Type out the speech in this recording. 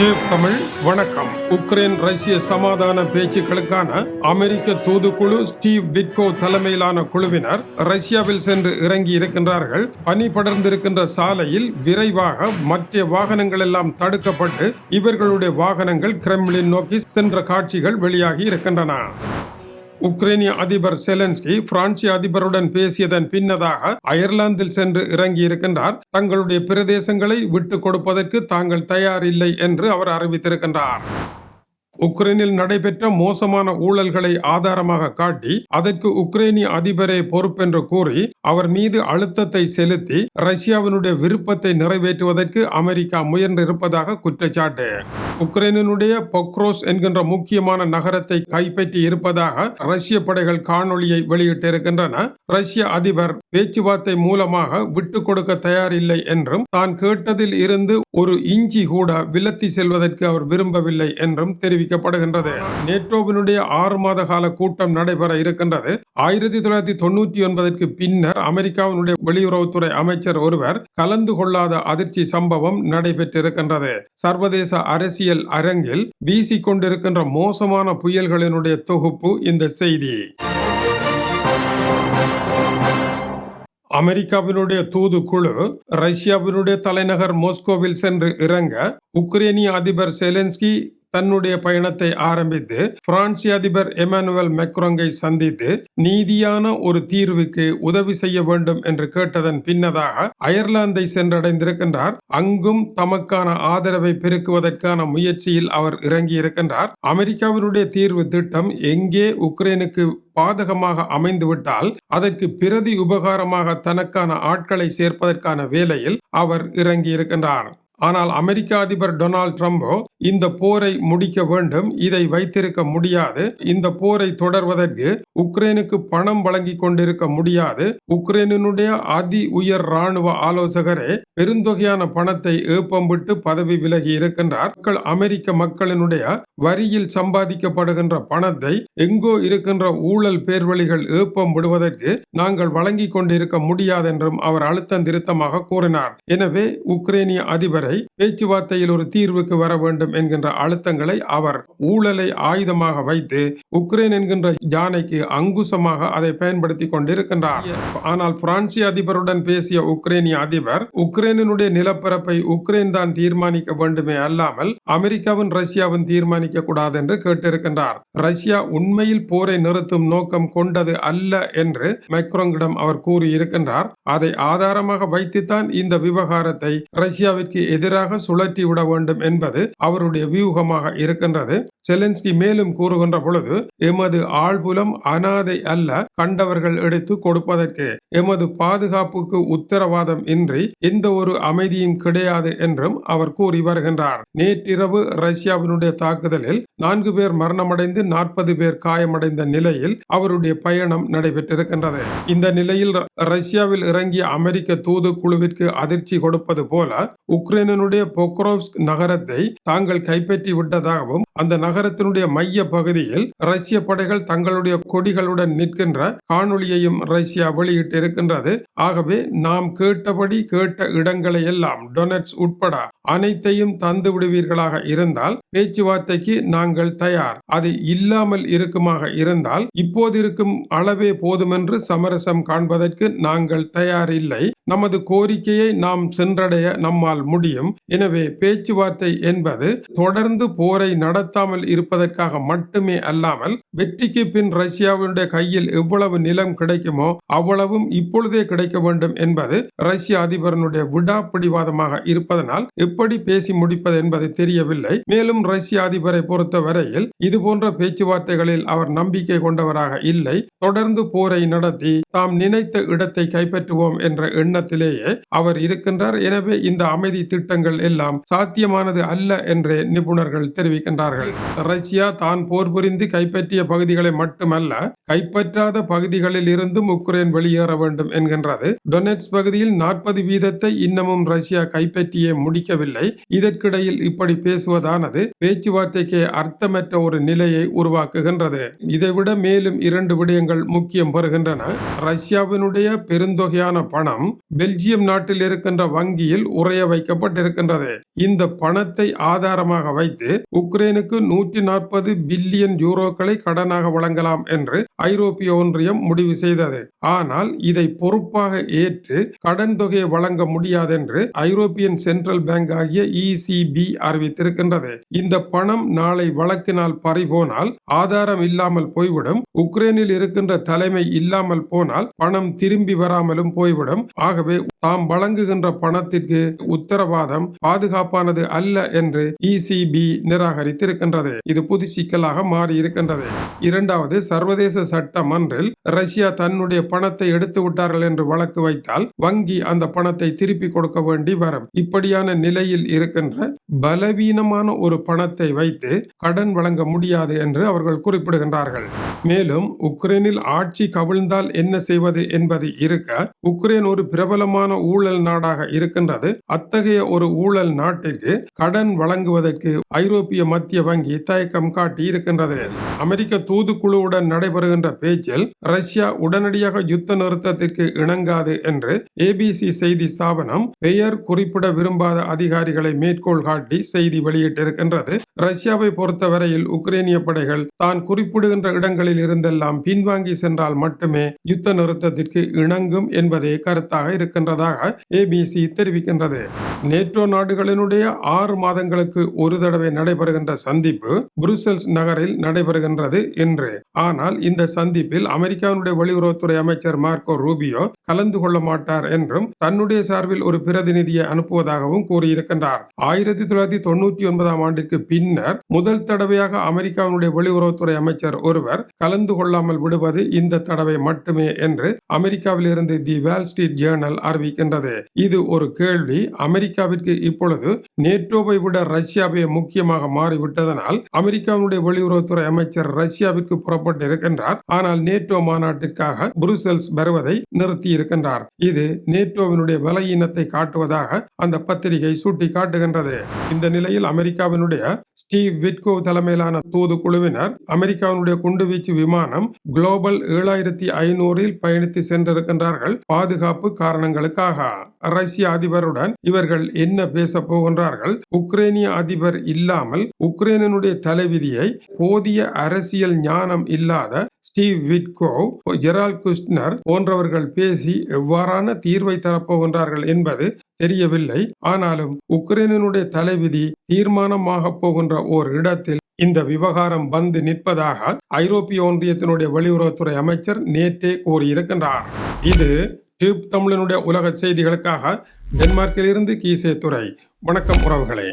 தமிழ் வணக்கம். உக்ரைன் ரஷ்ய சமாதான பேச்சுக்களுக்கான அமெரிக்க தூதுக்குழு ஸ்டீவ் பிட்கோ தலைமையிலான குழுவினர் ரஷ்யாவில் சென்று இறங்கி இருக்கின்றார்கள். பனி படர்ந்திருக்கின்ற சாலையில் விரைவாக மற்ற வாகனங்கள் எல்லாம் தடுக்கப்பட்டு இவர்களுடைய வாகனங்கள் கிரெம்லின் நோக்கி சென்ற காட்சிகள் வெளியாகி இருக்கின்றன. உக்ரைனிய அதிபர் செலன்ஸ்கி பிரான்சி அதிபருடன் பேசியதன் பின்னதாக அயர்லாந்தில் சென்று இறங்கி இருக்கின்றார் தங்களுடைய பிரதேசங்களை விட்டு கொடுப்பதற்கு தாங்கள் தயாரில்லை என்று அவர் அறிவித்திருக்கின்றார். உக்ரைனில் நடைபெற்ற மோசமான ஊழல்களை ஆதாரமாக காட்டி அதற்கு உக்ரைனிய அதிபரே பொறுப்பென்று கூறி அவர் மீது அழுத்தத்தை செலுத்தி ரஷ்யாவினுடைய விருப்பத்தை நிறைவேற்றுவதற்கு அமெரிக்கா முயன்றிருப்பதாக குற்றச்சாட்டு. உக்ரைனினுடைய பொக்ரோஸ் என்கின்ற முக்கியமான நகரத்தை கைப்பற்றி இருப்பதாக ரஷ்ய படைகள் காணொளியை வெளியிட்டிருக்கின்றன. ரஷ்ய அதிபர் பேச்சுவார்த்தை மூலமாக விட்டுக் கொடுக்க தயாரில்லை என்றும் தான் கேட்டதில் இருந்து ஒரு இஞ்சி கூட விலத்தி செல்வதற்கு அவர் விரும்பவில்லை என்றும் தெரிவிக்கப்படுகின்றது. நேட்டோவினுடைய ஆறு மாத கால கூட்டம் நடைபெற இருக்கின்றது. ஆயிரத்தி தொள்ளாயிரத்தி தொண்ணூற்றி ஒன்பதற்கு பின்னர் அமெரிக்காவினுடைய வெளியுறவுத்துறை அமைச்சர் ஒருவர் கலந்து கொள்ளாத அதிர்ச்சி சம்பவம் நடைபெற்றிருக்கின்றது. சர்வதேச அரசியல் அரங்கில் வீசிக் கொண்டிருக்கின்ற மோசமான புயல்களினுடைய தொகுப்பு இந்த செய்தி. அமெரிக்காவினுடைய தூதுக்குழு ரஷ்யாவினுடைய தலைநகர் மோஸ்கோவில் சென்று இறங்க உக்ரைனிய அதிபர் செலன்ஸ்கி தன்னுடைய பயணத்தை ஆரம்பித்து பிரான்சிய அதிபர் எமானுவல் மெக்ரோங்கை சந்தித்து நீதியான ஒரு தீர்வுக்கு உதவி செய்ய வேண்டும் என்று கேட்டதன் பின்னதாக அயர்லாந்தை சென்றடைந்திருக்கின்றார். அங்கும் தமக்கான ஆதரவை பெருக்குவதற்கான முயற்சியில் அவர் இறங்கி இருக்கின்றார் அமெரிக்காவினுடைய தீர்வு திட்டம் எங்கே உக்ரைனுக்கு பாதகமாக அமைந்துவிட்டால் அதற்கு பிரதி உபகாரமாக தனக்கான ஆட்களை சேர்ப்பதற்கான வேலையில் அவர் இறங்கி இருக்கின்றார் ஆனால் அமெரிக்க அதிபர் டொனால்ட் ட்ரம்போ இந்த போரை முடிக்க வேண்டும் இதை வைத்திருக்க முடியாது இந்த போரை தொடர்வதற்கு உக்ரைனுக்கு பணம் வழங்கி கொண்டிருக்க முடியாது உக்ரைனினுடைய அதி உயர் ராணுவ ஆலோசகரே பெருந்தொகையான பணத்தை ஏப்பம் விட்டு பதவி விலகி இருக்கின்றார். மக்கள் அமெரிக்க மக்களினுடைய வரியில் சம்பாதிக்கப்படுகின்ற பணத்தை எங்கோ இருக்கின்ற ஊழல் பேர்வழிகள் ஏப்பம் விடுவதற்கு நாங்கள் வழங்கி கொண்டிருக்க முடியாது என்றும் அவர் அழுத்தம் திருத்தமாக கூறினார். எனவே உக்ரைனிய அதிபரை பேச்சுவார்த்தையில் ஒரு தீர்வுக்கு வர வேண்டும் என்கின்ற அழுத்தங்களை அவர் ஊழலை ஆயுதமாக வைத்து உக்ரைன் என்கின்ற யானைக்கு அங்குசமாக அதை பயன்படுத்தி கொண்டிருக்கின்றார். ஆனால் பிரான்சிய அதிபருடன் பேசிய உக்ரைனிய அதிபர் உக்ரைனுடைய நிலப்பரப்பை உக்ரைன் தான் தீர்மானிக்க வேண்டுமே அல்லாமல் அமெரிக்காவும் ரஷ்யாவும் தீர்மானிக்க கூடாது என்று கேட்டிருக்கின்றார். ரஷ்யா உண்மையில் போரை நிறுத்தும் நோக்கம் கொண்டது அல்ல என்று மைக்ரோங்கிடம் அவர் கூறியிருக்கின்றார். அதை ஆதாரமாக வைத்துத்தான் இந்த விவகாரத்தை ரஷ்யாவிற்கு எதிராக சுழற்றி விட வேண்டும் என்பது அவருடைய வியூகமாக இருக்கின்றது. செலன்ஸ்கி மேலும் கூறுகின்ற பொழுது எமது ஆழ்புலம் அனாதை அல்ல கண்டவர்கள் எடுத்து கொடுப்பதற்கு. எமது பாதுகாப்புக்கு உத்தரவாதம் இன்றி எந்த ஒரு அமைதியும் கிடையாது என்றும் அவர் கூறி வருகின்றார். நேற்றிரவு ரஷ்யாவினுடைய தாக்குதலில் நான்கு பேர் மரணமடைந்து நாற்பது பேர் காயமடைந்த நிலையில் அவருடைய பயணம் நடைபெற்றிருக்கின்றது. இந்த நிலையில் ரஷ்யாவில் இறங்கிய அமெரிக்க தூது குழுவிற்கு அதிர்ச்சி கொடுப்பது போல உக்ரைனுடைய பொக்ரோவ்ஸ்க் நகரத்தை தாங்கள் கைப்பற்றி விட்டதாகவும் அந்த நகர நகரத்தினுடைய மைய பகுதியில் ரஷ்ய படைகள் தங்களுடைய கொடிகளுடன் நிற்கின்ற காணொளியையும் ரஷ்யா வெளியிட்டு இருக்கின்றது ஆகவே நாம் கேட்டபடி கேட்ட இடங்களை எல்லாம் டொனட்ஸ் உட்பட அனைத்தையும் தந்து விடுவீர்களாக இருந்தால் பேச்சுவார்த்தைக்கு நாங்கள் தயார். அது இல்லாமல் இருக்குமாக இருந்தால் இப்போது இருக்கும் அளவே போதுமென்று சமரசம் காண்பதற்கு நாங்கள் தயார் இல்லை நமது கோரிக்கையை நாம் சென்றடைய நம்மால் முடியும். எனவே பேச்சுவார்த்தை என்பது தொடர்ந்து போரை நடத்தாமல் இருப்பதற்காக மட்டுமே அல்லாமல் வெற்றிக்கு பின் ரஷ்யாவினுடைய கையில் எவ்வளவு நிலம் கிடைக்குமோ அவ்வளவும் இப்பொழுதே கிடைக்க வேண்டும் என்பது ரஷ்ய அதிபரனுடைய விடாப்பிடிவாதமாக இருப்பதனால் எப்படி பேசி முடிப்பது என்பது தெரியவில்லை. மேலும் ரஷ்ய அதிபரை பொறுத்த வரையில் இது போன்ற பேச்சுவார்த்தைகளில் அவர் நம்பிக்கை கொண்டவராக இல்லை. தொடர்ந்து போரை நடத்தி தாம் நினைத்த இடத்தை கைப்பற்றுவோம் என்ற எண்ணத்திலேயே அவர் இருக்கின்றார். எனவே இந்த அமைதி திட்டங்கள் எல்லாம் சாத்தியமானது அல்ல என்றே நிபுணர்கள் தெரிவிக்கின்றார்கள். ரஷ்யா தான் போர் புரிந்து கைப்பற்றிய பகுதிகளை மட்டுமல்ல கைப்பற்றாத பகுதிகளில் இருந்தும் உக்ரைன் வெளியேற வேண்டும் என்கின்றது. டொனெட்ஸ் பகுதியில் நாற்பது வீதத்தை இன்னமும் ரஷ்யா கைப்பற்றியே முடிக்கவில்லை. இதற்கிடையில் இப்படி பேசுவதானது பேச்சுவார்த்தைக்கு அர்த்தமற்ற ஒரு நிலையை உருவாக்குகின்றது. இதைவிட மேலும் இரண்டு விடயங்கள் முக்கியம் பெறுகின்றன ரஷ்யாவினுடைய பெருந்தொகையான பணம் பெல்ஜியம் நாட்டில் இருக்கின்ற வங்கியில் உறைய வைக்கப்பட்டிருக்கின்றது. இந்த பணத்தை ஆதாரமாக வைத்து உக்ரைனுக்கு நூறு நூற்றி நாற்பது பில்லியன் யூரோக்களை கடனாக வழங்கலாம் என்று ஐரோப்பிய ஒன்றியம் முடிவு செய்தது. ஆனால் இதை பொறுப்பாக ஏற்று கடன் தொகையை வழங்க முடியாதென்று ஐரோப்பியன் சென்ட்ரல் பேங்க் ஆகிய இசிபி அறிவித்திருக்கின்றது. இந்த பணம் நாளை வழக்கினால் பறிபோனால் ஆதாரம் இல்லாமல் போய்விடும். உக்ரைனில் இருக்கின்ற தலைமை இல்லாமல் போனால் பணம் திரும்பி வராமலும் போய்விடும். ஆகவே தாம் வழங்குகின்ற பணத்திற்கு உத்தரவாதம் பாதுகாப்பானது அல்ல என்று இசிபி நிராகரித்திருக்கின்றது. இருக்கின்றது. இது புது சிக்கலாக மாறி இருக்கின்றது. இரண்டாவது சர்வதேச சட்டம் ஒன்றில் ரஷ்யா தன்னுடைய பணத்தை எடுத்து விட்டார்கள் என்று வழக்கு வைத்தால் வங்கி அந்த பணத்தை திருப்பி கொடுக்க வேண்டி வரும். இப்படியான நிலையில் இருக்கின்ற பலவீனமான ஒரு பணத்தை வைத்து கடன் வழங்க முடியாது என்று அவர்கள் குறிப்பிடுகின்றார்கள். மேலும் உக்ரைனில் ஆட்சி கவிழ்ந்தால் என்ன செய்வது என்பது இருக்க உக்ரைன் ஒரு பிரபலமான ஊழல் நாடாக இருக்கின்றது. அத்தகைய ஒரு ஊழல் நாட்டிற்கு கடன் வழங்குவதற்கு ஐரோப்பிய மத்திய வங்கி இத்தயக்கம் காட்டி இருக்கின்றது. அமெரிக்க தூதுக்குழுவுடன் நடைபெறுகின்ற பேச்சில் ரஷ்யா உடனடியாக யுத்த நிறுத்தத்திற்கு இணங்காது என்று ஏபிசி செய்தி ஸ்தாபனம் பெயர் குறிப்பிட விரும்பாத அதிகாரிகளை மேற்கோள் காட்டி செய்தி வெளியிட்டிருக்கின்றது. ரஷ்யாவை பொறுத்தவரையில் உக்ரைனிய படைகள் தான் குறிப்பிடுகின்ற இடங்களில் இருந்தெல்லாம் பின்வாங்கி சென்றால் மட்டுமே யுத்த நிறுத்தத்திற்கு இணங்கும் என்பதே கருத்தாக இருக்கின்றதாக ஏபிசி தெரிவிக்கின்றது. நேட்டோ நாடுகளினுடைய ஆறு மாதங்களுக்கு ஒரு தடவை நடைபெறுகின்ற சந்திப்பு புருசெல்ஸ் நகரில் நடைபெறுகின்றது என்று ஆனால் இந்த சந்திப்பில் அமெரிக்காவினுடைய வெளியுறவுத்துறை அமைச்சர் மார்க்கோ ரூபியோ கலந்து கொள்ள மாட்டார் என்றும் தன்னுடைய சார்பில் ஒரு பிரதிநிதியை அனுப்புவதாகவும் கூறியிருக்கின்றார். ஆயிரத்தி தொள்ளாயிரத்தி தொண்ணூற்றி ஒன்பதாம் ஆண்டிற்கு பின்னர் முதல் தடவையாக அமெரிக்காவினுடைய வெளியுறவுத்துறை அமைச்சர் ஒருவர் கலந்து கொள்ளாமல் விடுவது இந்த தடவை மட்டுமே என்று அமெரிக்காவில் இருந்து தி வேல் ஸ்ட்ரீட் ஜேர்னல் அறிவிக்கின்றது. இது ஒரு கேள்வி. அமெரிக்காவிற்கு இப்பொழுது நேட்டோவை விட ரஷ்யாவே முக்கியமாக மாறிவிட்டதனால் அமெரிக்காவுடைய வெளியுறவுத்துறை அமைச்சர் ரஷ்யாவிற்கு புறப்பட்டு இருக்கின்றார் ஆனால் நேட்டோ மாநாட்டிற்காக புருசெல்ஸ் வருவதை நிறுத்தி இருக்கின்றார் இது நேட்டோவினுடைய பலவீனத்தை காட்டுவதாக அந்த பத்திரிகை சுட்டி காட்டுகின்றது இந்த நிலையில் அமெரிக்காவினுடைய ஸ்டீவ் விட்கோ தலைமையிலான தூது குழுவினர் அமெரிக்காவினுடைய குண்டுவீச்சு விமானம் குளோபல் ஏழாயிரத்தி ஐநூறில் பயணித்து சென்றிருக்கின்றார்கள். பாதுகாப்பு காரணங்களுக்காக. ரஷ்ய அதிபருடன் இவர்கள் என்ன பேச போகின்றார்கள்? உக்ரைனிய அதிபர் இல்லாமல் உக்ரைனுடைய தலைவிதியை போதிய அரசியல் ஞானம் இல்லாத ஸ்டீவ் விட்கோ ஜெரால் குஸ்னர் போன்றவர்கள் பேசி எவ்வாறான தீர்வை தரப்போகின்றார்கள் என்பது தெரியவில்லை. ஆனாலும் உக்ரைனுடைய தலைவிதி தீர்மானமாக போகின்ற ஓர் இடத்தில் இந்த விவகாரம் வந்து நிற்பதாக ஐரோப்பிய ஒன்றியத்தினுடைய வெளியுறவுத்துறை அமைச்சர் நேற்றே கூறியிருக்கின்றார். இது டியூப் தமிழனுடைய உலக செய்திகளுக்காக டென்மார்க்கிலிருந்து கீசே துறை வணக்கம் உறவுகளே.